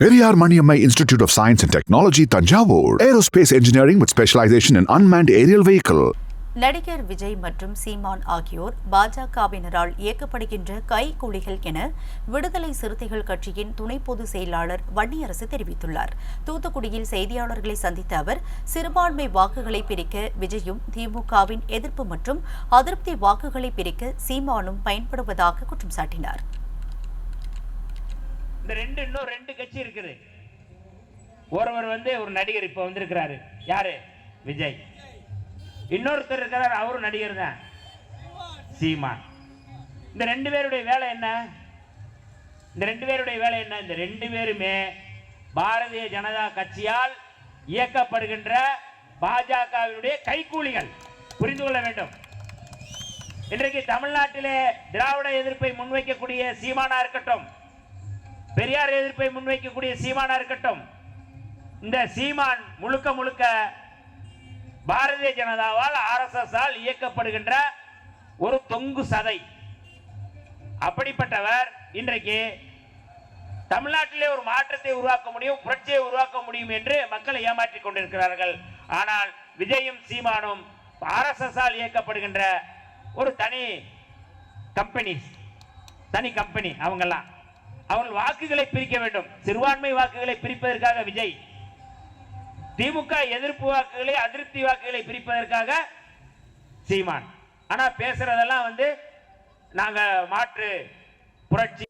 Periyar Maniammai institute of science and technology Thanjavur aerospace engineering with specialisation in unmanned aerial vehicle நடிகர் விஜய் மற்றும் சீமான் ஆகியோர் பாஜகவினரால் இயக்கப்படுகின்ற கைக்கூலிகள் என விடுதலை சிறுத்தைகள் கட்சியின் துணை பொதுச் செயலாளர் வன்னியரசு தெரிவித்துள்ளார். தூத்துக்குடியில் செய்தியாளர்களை சந்தித்த அவர் சிறுபான்மை வாக்குகளை பிரிக்க விஜயும் திமுகவின் எதிர்ப்பு மற்றும் அதிருப்தி வாக்குகளை பிரிக்க சீமானும் பயன்படுவதாக குற்றம் சாட்டினார். இந்த ரெண்டு இன்னும் ரெண்டு கட்சி இருக்குது. ஒருவர் வந்து ஒரு நடிகர் இப்ப வந்திருக்கிறாரு. யாரு? விஜய். இன்னொருத்தர் இருக்கிறார் அவரும் நடிகர் தான். சீமான். இந்த ரெண்டு பேருடைய வேலை என்ன? இந்த ரெண்டு பேருடைய வேலை என்ன? இந்த ரெண்டு பேருமே பாரதிய ஜனதா கட்சியால் இயக்கப்படுகின்ற பாஜகவினுடைய கைக்கூலிகள் புரிந்து கொள்ள வேண்டும். இன்றைக்கு தமிழ்நாட்டிலே திராவிட எதிர்ப்பை முன்வைக்கக்கூடிய சீமானா இருக்கட்டும். பெரியார் எதிர்ப்பை முன்வைக்கக்கூடிய சீமானா இருக்கட்டும். இந்த சீமான் முழுக்க முழுக்க பாரதிய ஜனதாவால் ஆர்எஸ்எஸ் ஆல் இயக்கப்படுகின்ற ஒரு தொங்கு சதை. அப்படிப்பட்டவர் இன்றைக்கு தமிழ்நாட்டிலே ஒரு மாற்றத்தை உருவாக்க முடியும் புரட்சியை உருவாக்க முடியும் என்று மக்களை ஏமாற்றிக் கொண்டிருக்கிறார்கள். ஆனால் விஜயும் சீமானும் ஆர்எஸ்எஸ் ஆல் இயக்கப்படுகின்ற ஒரு தனி கம்பெனி தனி கம்பெனி அவங்கெல்லாம். அவர்கள் வாக்குகளை பிரிக்க வேண்டும். சிறுபான்மை வாக்குகளை பிரிப்பதற்காக விஜய். திமுக எதிர்ப்பு வாக்குகளை அதிருப்தி வாக்குகளை பிரிப்பதற்காக சீமான். ஆனா பேசுறதெல்லாம் வந்து நாங்க மாற்று புரட்சி